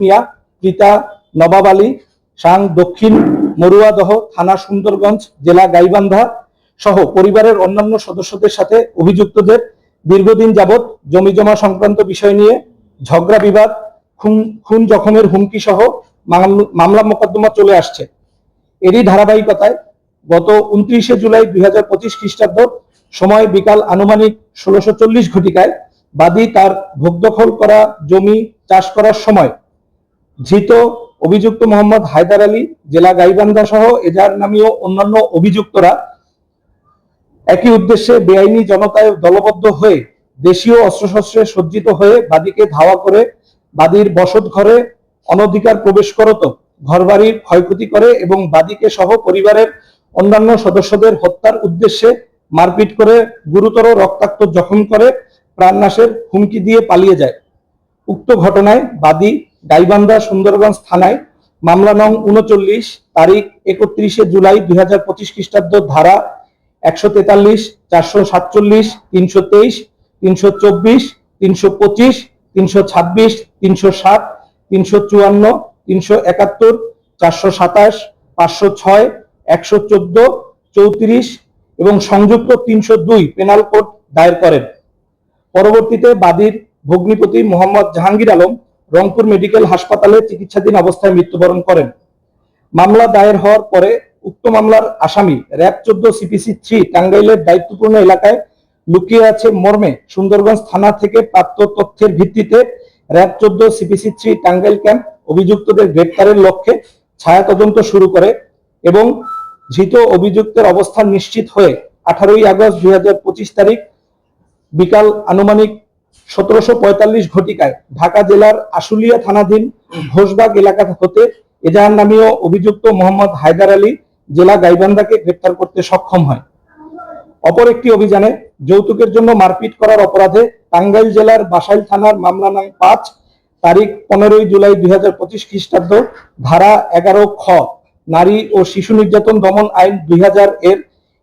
মিয়া পিতা নবাব আলী, সাং, দক্ষিণ, মরুয়াদহ, থানা সুন্দরগঞ্জ, জেলা গাইবান্ধা সহ পরিবারের অন্যান্য সদস্যদের সাথে অভিযুক্তদের দীর্ঘদিন যাবৎ জমি জমা সংক্রান্ত বিষয় নিয়ে ঝগড়া, বিবাদ, খুন খুন জখমের হুমকি সহ মামলা মোকদ্দমা চলে আসছে। এরই ধারাবাহিকতায় গত উনত্রিশে জুলাই দুই হাজার পঁচিশ খ্রিস্টাব্দ সময় বিকাল আনুমানিক ষোলোশো চল্লিশ ঘটিকায় বাদী তার ভোগদখল করা জমি চাষ করার সময় ধৃত অভিযুক্ত মোহাম্মদ হায়দার আলী, জেলা গাইবান্ধা সহ এজাহার নামীয় অন্যান্য অভিযুক্তরা একই উদ্দেশ্যে বেআইনি জনতায় দলবদ্ধ হয়ে দেশীয় অস্ত্রশস্ত্রে সজ্জিত হয়ে বাদীকে ধাওয়া করে বাদীর বসত ঘরে অনধিকার প্রবেশ করত, ঘরবাড়ির ক্ষয়ক্ষতি করে এবং বাদীকে সহ পরিবারের অন্যান্য সদস্যদের হত্যার উদ্দেশ্যে মারপিট করে গুরুতর রক্তাক্ত জখম করে প্রাণনাশের হুমকি দিয়ে পালিয়ে যায়। উক্ত ঘটনায় বাদী গাইবান্ধা সুন্দরগঞ্জ থানায় মামলা নং উনচল্লিশ, তারিখ একত্রিশে জুলাই দুই হাজার পঁচিশ খ্রিস্টাব্দ, ধারা একশো তেতাল্লিশ, চারশো সাতচল্লিশ, তিনশো তেইশ, তিনশো চব্বিশ, তিনশো পঁচিশ, তিনশো ছাব্বিশ, তিনশো সাত, তিনশো চুয়ান্ন, তিনশো একাত্তর, চারশো সাতাশ, পাঁচশো ছয়, একশো চোদ্দ, চৌত্রিশ এবং সংযুক্ত তিনশো দুই পেনাল কোড দায়ের করেন। পরবর্তীতে বাদীর ভগ্নিপতি মোহাম্মদ জাহাঙ্গীর আলম রংপুর মেডিকেল হাসপাতালে চিকিৎসাধীন অবস্থায় মৃত্যুবরণ করেন। মামলা দায়ের হওয়ার পরে উক্ত মামলার আসামি র্যাব চোদ্দ সিপিসি থ্রি টাঙ্গাইলের দায়িত্বপূর্ণ এলাকায় লুকিয়ে আছে মর্মে সুন্দরগঞ্জ থানা থেকে প্রাপ্ত তথ্যের ভিত্তিতে র্যাব চোদ্দ সিপিসি থ্রি টাঙ্গাইল ক্যাম্প অভিযুক্তদের গ্রেপ্তারের লক্ষ্যে ছায়া তদন্ত শুরু করে এবং ধৃত অভিযুক্তের অবস্থান নিশ্চিত হয়ে আঠারোই আগস্ট দুই হাজার পঁচিশ তারিখ বিকাল আনুমানিক সতেরোশো পঁয়তাল্লিশ ঘটিকায় ঢাকা জেলার আশুলিয়া থানাধীন ঘোষবাগ এলাকা হতে এজাহার নামীয় অভিযুক্ত মোহাম্মদ হায়দার আলী জেলা গাইবান্ধাকে গ্রেপ্তার করতে সক্ষম হয়। অপর একটি অভিযানে যৌতুকের জন্য মারপিট করার অপরাধে টাঙ্গাইল জেলার বাসাইল থানার মামলা নং পাঁচ, তারিখ পনেরোই জুলাই দুই হাজার পঁচিশ খ্রিস্টাব্দ, ধারা এগারো খ, নারী ও শিশু নির্যাতন দমন আইন দুই হাজার এর।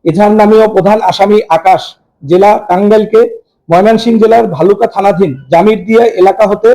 এজাহার নামীয় প্রধান আসামি আকাশ, জেলা টাঙ্গাইলকে ময়মনসিংহ জেলার ভালুকা থানাধীন জামিরদিয়া এলাকা হতে